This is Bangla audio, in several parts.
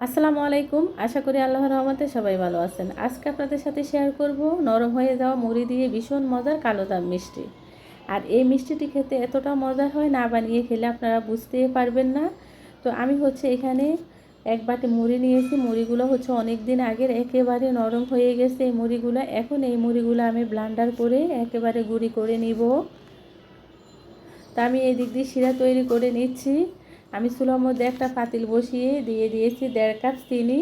আসসালামু আলাইকুম। আশা করি আল্লাহর রহমতে সবাই ভালো আছেন। আজকে আপনাদের সাথে শেয়ার করব নরম হয়ে যাওয়া মুড়ি দিয়ে ভীষণ মজার কালো দাম মিষ্টি। আর এই মিষ্টিটি খেতে এতটা মজার হয় না বানিয়ে খেলে আপনারা বুঝতেই পারবেন না। তো আমি হচ্ছে এখানে এক বাটি মুড়ি নিয়েছি। মুড়িগুলো হচ্ছে অনেক দিন আগের একেবারে নরম হয়ে গেছে এই মুড়িগুলো। এখন এই মুড়িগুলো আমি ব্লান্ডার করে একেবারে গুঁড়ি করে নিব। তা আমি এই দিক দিয়ে শিরা তৈরি করে নিচ্ছি। আমি চুলার মধ্যে একটা পাতিল বসিয়ে দিয়ে দিয়েছি দেড় কাপ চিনি।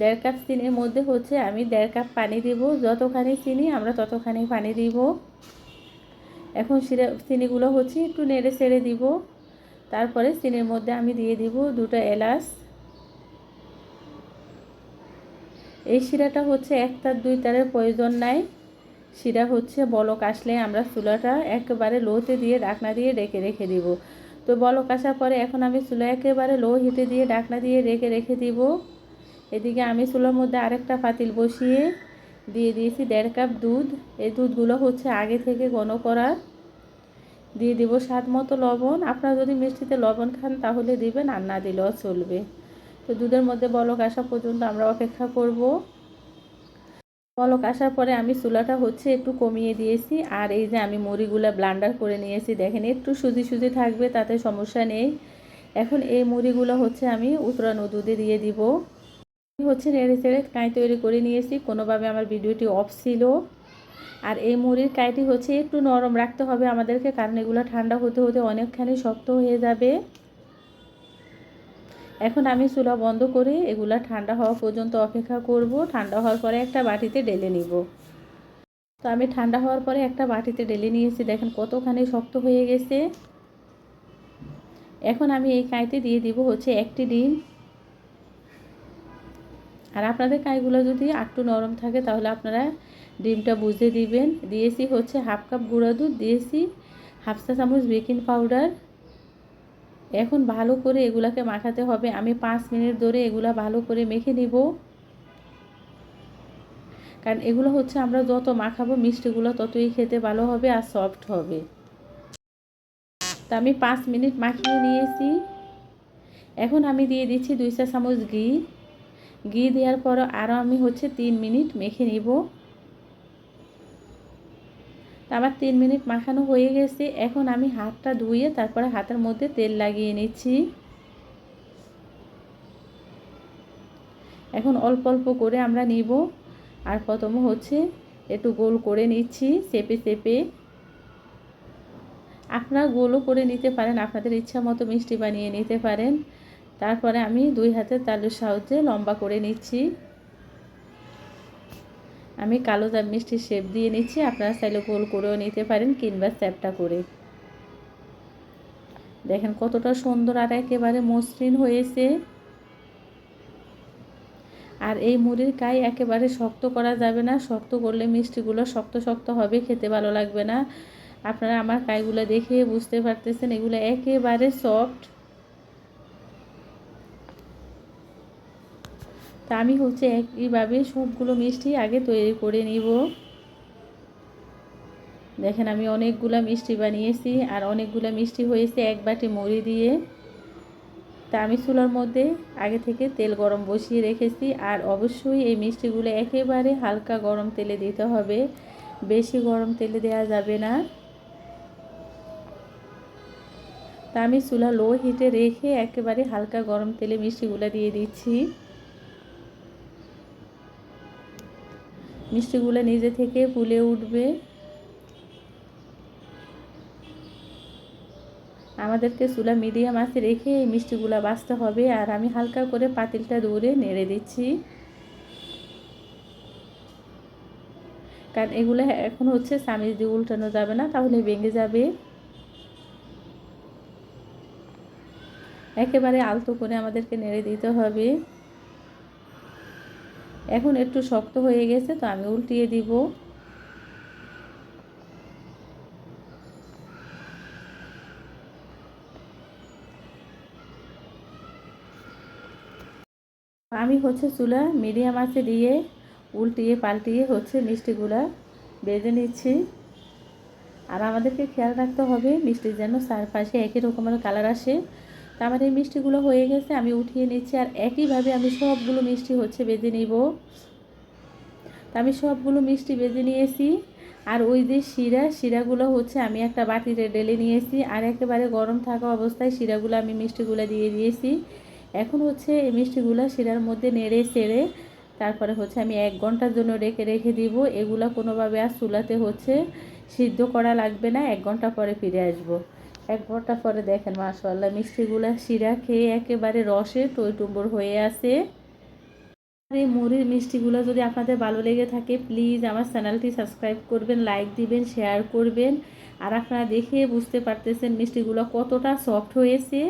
দেড় কাপ চিনির মধ্যে হচ্ছে আমি দেড় কাপ পানি দিব। যতখানি চিনি আমরা ততখানি পানি দিব। এখন শিরা চিনিগুলো হচ্ছে একটু নেড়ে ছেড়ে দিব। তারপরে চিনির মধ্যে আমি দিয়ে দিব দুটো এলাচ। এই শিরাটা হচ্ছে এক তার দুই তারের প্রয়োজন নাই। শিরা হচ্ছে বলক আসলে আমরা চুলাটা একেবারে লোতে দিয়ে ডাকনা দিয়ে রেখে রেখে দিব। তো বলক আসার পরে এখন আমি চুলা একেবারে লো হিটে দিয়ে ডাকনা দিয়ে রেখে রেখে দিব। এদিকে আমি চুলার মধ্যে আরেকটা পাতিল বসিয়ে দিয়ে দিয়েছি দেড় কাপ দুধ। এই দুধগুলো হচ্ছে আগে থেকে ঘন করার। দিয়ে দিব স্বাদ মতো লবণ। আপনারা যদি মিষ্টিতে লবণ খান তাহলে দিবেন আর না দিলেও চলবে। তো দুধের মধ্যে বলক আসা পর্যন্ত আমরা অপেক্ষা করব। বলক আসার পরে আমি চুলাটা হচ্ছে একটু কমিয়ে দিয়েছি। আর এই যে আমি মুড়িগুলো ব্লান্ডার করে নিয়েছি, দেখেন একটু সুজি সুজি থাকবে, তাতে সমস্যা নেই। এখন এই মুড়িগুলো হচ্ছে আমি উতরানো দুধে দিয়ে দিব। হচ্ছে নেড়ে চেড়ে কাঁই তৈরি করে নিয়েছি, কোনোভাবে আমার ভিডিওটি অফ ছিল। আর এই মুড়ির কাঁইটি হচ্ছে একটু নরম রাখতে হবে আমাদেরকে, কারণ এগুলো ঠান্ডা হতে হতে অনেকখানি শক্ত হয়ে যাবে। এখন আমি চুলা বন্ধ করে এগুলা ঠান্ডা হওয়া পর্যন্ত অপেক্ষা করব। ঠান্ডা হওয়ার পরে একটা বাটিতে ডেলে নিব। তো আমি ঠান্ডা হওয়ার পরে একটা বাটিতে ডেলে নিয়েছি। দেখেন কতখানি শক্ত হয়ে গেছে। এখন আমি এই কাঁইতে দিয়ে দিব হচ্ছে একটি ডিম। আর আপনাদের কাঁইগুলো যদি একটু নরম থাকে তাহলে আপনারা ডিমটা বুঝে দিবেন। দিয়েছি হচ্ছে হাফ কাপ গুঁড়া দুধ, দিয়েছি হাফ চা চামচ বেকিং পাউডার। এখন ভালো করে এগুলাকে মাখাতে হবে। আমি পাঁচ মিনিট ধরে এগুলা ভালো করে মেখে নিব। কারণ এগুলো হচ্ছে আমরা যত মাখাবো মিষ্টিগুলো ততই খেতে ভালো হবে আর সফট হবে। তা আমি পাঁচ মিনিট মাখিয়ে নিয়েছি। এখন আমি দিয়ে দিচ্ছি দুই চা চামচ ঘি। ঘি দেওয়ার পর আরও আমি হচ্ছে তিন মিনিট মেখে নিব। আমার তিন মিনিট মাখানো হয়ে গেছে। এখন আমি হাতটা ধুয়ে তারপরে হাতের মধ্যে তেল লাগিয়ে নিচ্ছি। এখন অল্প অল্প করে আমরা নিব। আর প্রথম হচ্ছে একটু গোল করে নিচ্ছি চেপে চেপে। আপনারা গোলও করে নিতে পারেন, আপনাদের ইচ্ছা মতো মিষ্টি বানিয়ে নিতে পারেন। তারপরে আমি দুই হাতের তালুর সাহায্যে লম্বা করে নিচ্ছি। আমি কালো জাম মিষ্টির শেপ দিয়ে নিচ্ছি, আপনারা চাইলে গোল করেও নিতে পারেন কিংবা চ্যাপটা করে। দেখেন কতটা সুন্দর আর একেবারে মসৃণ হয়েছে। আর এই মুড়ির কাই একেবারে শক্ত করা যাবে না, শক্ত করলে মিষ্টিগুলো শক্ত শক্ত হবে, খেতে ভালো লাগবে না। আপনারা আমার কাইগুলো দেখে বুঝতে পারতেছেন, এগুলো একেবারে সফট তা আমি হচ্ছে একইভাবে সবগুলো মিষ্টি আগে তৈরি করে নিব। দেখেন আমি অনেকগুলো মিষ্টি বানিয়েছি আর অনেকগুলো মিষ্টি হয়েছে এক বাটি মুড়ি দিয়ে। তা আমি চুলার মধ্যে আগে থেকে তেল গরম বসিয়ে রেখেছি আর অবশ্যই এই মিষ্টিগুলো একেবারে হালকা গরম তেলে দিতে হবে। বেশি গরম তেলে দেওয়া যাবে না। তা আমি চুলা লো হিটে রেখে একেবারে হালকা গরম তেলে মিষ্টিগুলো দিয়ে দিচ্ছি। মিষ্টিগুলো নিজে থেকে ফুলে উঠবে। আমাদেরকে চুলা মিডিয়াম আছে রেখে এই মিষ্টিগুলো বাঁচতে হবে। আর আমি হালকা করে পাতিলটা দৌড়ে নেড়ে দিচ্ছি। কারণ এগুলো এখন হচ্ছে চামিচ দিয়ে উল্টানো যাবে না, তাহলে ভেঙে যাবে। একেবারে আলতো করে আমাদেরকে নেড়ে দিতে হবে। এখন একটু শক্ত হয়ে গেছে, তো আমি উল্টিয়ে দিব। আমি হচ্ছে চুলা মিডিয়াম আছে দিয়ে উল্টিয়ে পাল্টিয়ে হচ্ছে মিষ্টিগুলা বেজে নিচ্ছি। আর আমাদেরকে খেয়াল রাখতে হবে মিষ্টির যেন চারপাশে একই রকমের কালার আসে। এই মিষ্টিগুলো হয়ে গেছে, আমি উঠিয়ে নিচ্ছি আর একইভাবে আমি সবগুলো মিষ্টি হচ্ছে বেজে নিব। তা আমি সবগুলো মিষ্টি বেজে নিয়েছি আর ওই যে শিরা, শিরাগুলো হচ্ছে আমি একটা বাটিতে ডেলে নিয়েছি আর একেবারে গরম থাকা অবস্থায় শিরাগুলো আমি মিষ্টিগুলো দিয়ে দিয়েছি। এখন হচ্ছে এই মিষ্টিগুলো শিরার মধ্যে নেড়ে চেড়ে তারপরে হচ্ছে আমি এক ঘণ্টার জন্য রেখে রেখে দিব। এগুলো কোনোভাবে আর চুলাতে হচ্ছে সিদ্ধ করা লাগবে না, এক ঘণ্টা পরে ফিরে আসব। এক ঘণ্টা পরে দেখেন মাশাল্লাহ মিষ্টিগুলো শিরা খেয়ে একেবারে রসে টইটুম্বর হয়ে আছে। আর এই মুড়ির মিষ্টিগুলো যদি আপনাদের ভালো লেগে থাকে প্লিজ আমার চ্যানেলটি সাবস্ক্রাইব করবেন লাইক দিবেন শেয়ার করবেন। আর আপনারা দেখে বুঝতে পারতেছেন মিষ্টিগুলো কতটা সফট হয়েছে।